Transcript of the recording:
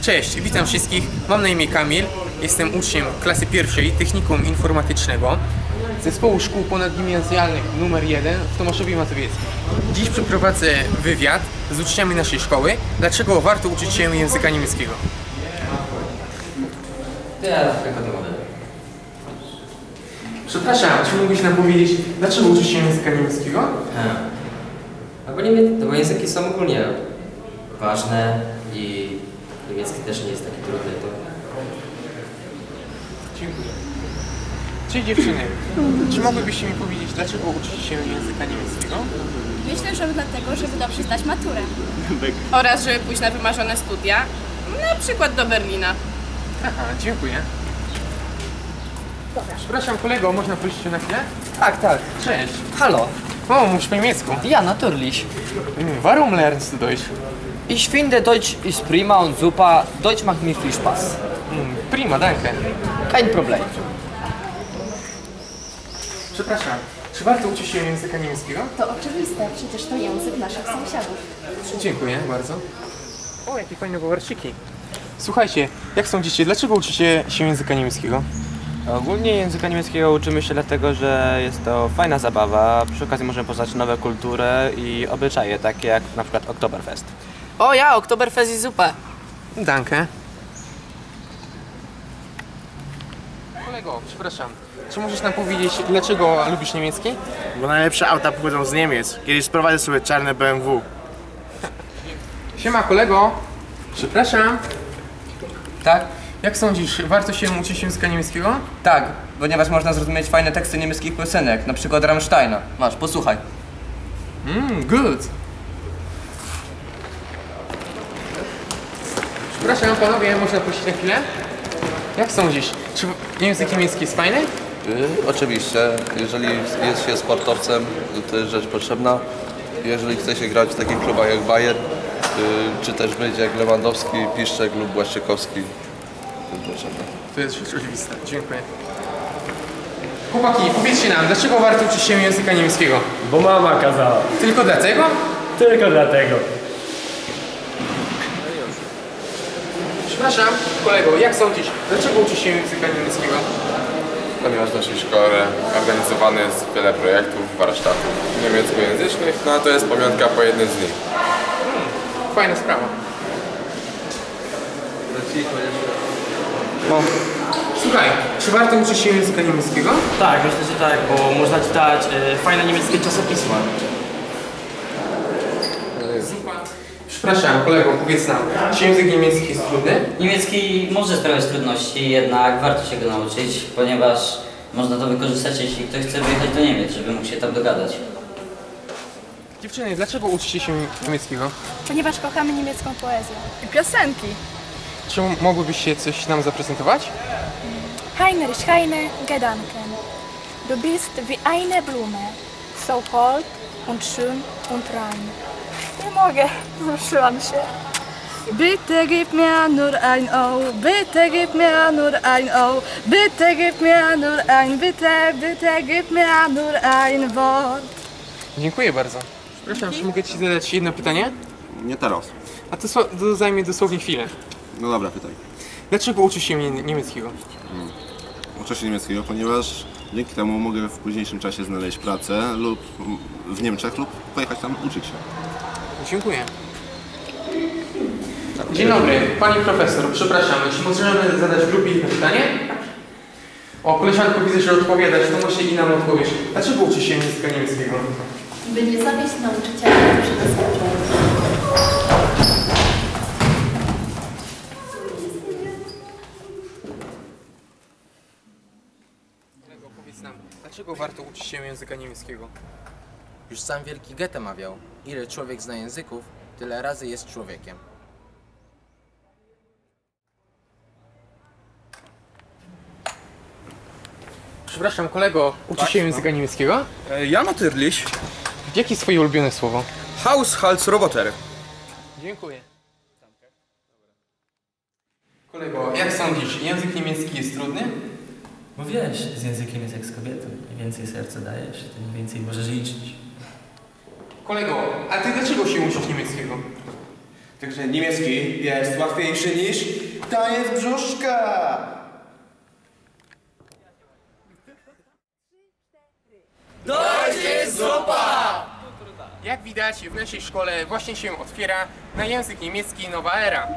Cześć, witam wszystkich. Mam na imię Kamil. Jestem uczniem klasy pierwszej Technikum Informatycznego Zespołu Szkół Ponadgimnazjalnych nr 1 w Tomaszowie Mazowieckim. Dziś przeprowadzę wywiad z uczniami naszej szkoły. Dlaczego warto uczyć się języka niemieckiego? Ja tylko to mówię. Przepraszam, czy mógłbyś nam powiedzieć, dlaczego uczysz się języka niemieckiego? A bo, no bo języki są ogólnie ważne niemiecki też nie jest taki trudny. To... Dziękuję. Cześć dziewczyny, czy mogłybyście mi powiedzieć, dlaczego uczycie się języka niemieckiego? Myślę, że dlatego, żeby dobrze zdać maturę. oraz żeby pójść na wymarzone studia, na przykład do Berlina. Aha, dziękuję. Przepraszam kolego, można prosić cię na chwilę? Tak, tak. Cześć. Hallo. O, mówisz po niemiecku. Ja, natürlich. Mm, Warum lernst du Deutsch? Ich finde Deutsch ist prima und super. Deutsch macht mir viel Spaß. Mm, Prima, danke. Kein Problem. Przepraszam, czy warto uczyć się języka niemieckiego? To oczywiste, przecież to język naszych sąsiadów. Dziękuję bardzo. O, jakie fajne powarciki. Słuchajcie, jak sądzicie, dlaczego uczycie się języka niemieckiego? Ogólnie języka niemieckiego uczymy się dlatego, że jest to fajna zabawa. Przy okazji możemy poznać nowe kultury i obyczaje, takie jak na przykład Oktoberfest. Oh ja, Oktoberfest ist super. Danke. Kolego, przepraszam, czy możesz nam powiedzieć, dlaczego lubisz niemiecki? Bo najlepsze auta pochodzą z Niemiec. Kiedyś sprowadzę sobie czarne BMW. Siema kolego, przepraszam, Tak? jak sądzisz, warto się uczyć języka niemieckiego? Tak, ponieważ można zrozumieć fajne teksty niemieckich piosenek, na przykład Rammsteina. Masz, posłuchaj. Mmm, good. Przepraszam panowie, można prosić na chwilę? Jak sądzisz, czy język niemiecki jest fajny? Y, Oczywiście, jeżeli jest się sportowcem, to jest rzecz potrzebna. Jeżeli chce się grać w takich klubach jak Bayern, y, czy też być jak Lewandowski, Piszczek lub Błaszczykowski, to jest potrzebne. To jest rzecz oczywista, dziękuję. Chłopaki, powiedzcie nam, dlaczego warto uczyć się języka niemieckiego? Bo mama kazała. Tylko dlatego? Tylko dlatego. Przepraszam, kolego, jak sądzisz, dlaczego uczysz się języka niemieckiego? Ponieważ w naszej szkole organizowane jest wiele projektów, warsztatów niemieckojęzycznych, no a to jest pamiątka po jednym z nich. Fajna sprawa. No. Słuchaj, czy warto uczyć się języka niemieckiego? Tak, myślę, że tak, bo można czytać e, fajne niemieckie czasopisma. Przepraszam, kolego, powiedz nam, czy język niemiecki jest trudny? Niemiecki może sprawiać trudności, jednak warto się go nauczyć, ponieważ można to wykorzystać, jeśli ktoś chce wyjechać do Niemiec, żeby mógł się tam dogadać. Dziewczyny, dlaczego uczycie się niemieckiego? Ponieważ kochamy niemiecką poezję. I piosenki. Czy mogłybyście coś nam zaprezentować? Heinrich Heine Gedanken. Du bist wie eine Blume, so hold und schön und rein. Nie mogę, wzruszyłam się. Bitte gib mir nur ein O, bitte gib mir nur ein O, bitte gib mir nur ein, bitte, bitte gib mir nur ein Wort. Dziękuję bardzo. Przepraszam, czy mogę Ci zadać jedno pytanie? Nie teraz. A to, sło- to zajmie dosłownie chwilę. No dobra, pytaj. Dlaczego uczysz się nie- niemieckiego? Uczę się niemieckiego, ponieważ dzięki temu mogę w późniejszym czasie znaleźć pracę lub w Niemczech lub pojechać tam uczyć się. Dziękuję. Dzień dobry, Pani Profesor, przepraszam, czy możemy zadać grupie jedno pytanie? O, koleżanko, widzę, że odpowiadasz, to może i nam odpowiesz. Dlaczego uczysz się języka niemieckiego? By nie zawieść nauczyciela, którzy nas dlaczego warto uczyć się języka niemieckiego? Już sam wielki Goethe mawiał, ile człowiek zna języków, tyle razy jest człowiekiem. Przepraszam, kolego, uczysz się języka niemieckiego? Ja natürlich. Jakie jest Twoje ulubione słowo? Haushaltsroboter. Dziękuję. Kolego, jak sądzisz, język niemiecki jest trudny? Bo wiesz, z językiem jest jak z kobietą. Im więcej serca dajesz, tym więcej możesz liczyć. Kolego, a Ty dlaczego się uczysz niemieckiego? Także niemiecki jest łatwiejszy niż taniec brzuszka. Dojdzie zupa! Jak widać w naszej szkole właśnie się otwiera na język niemiecki nowa era.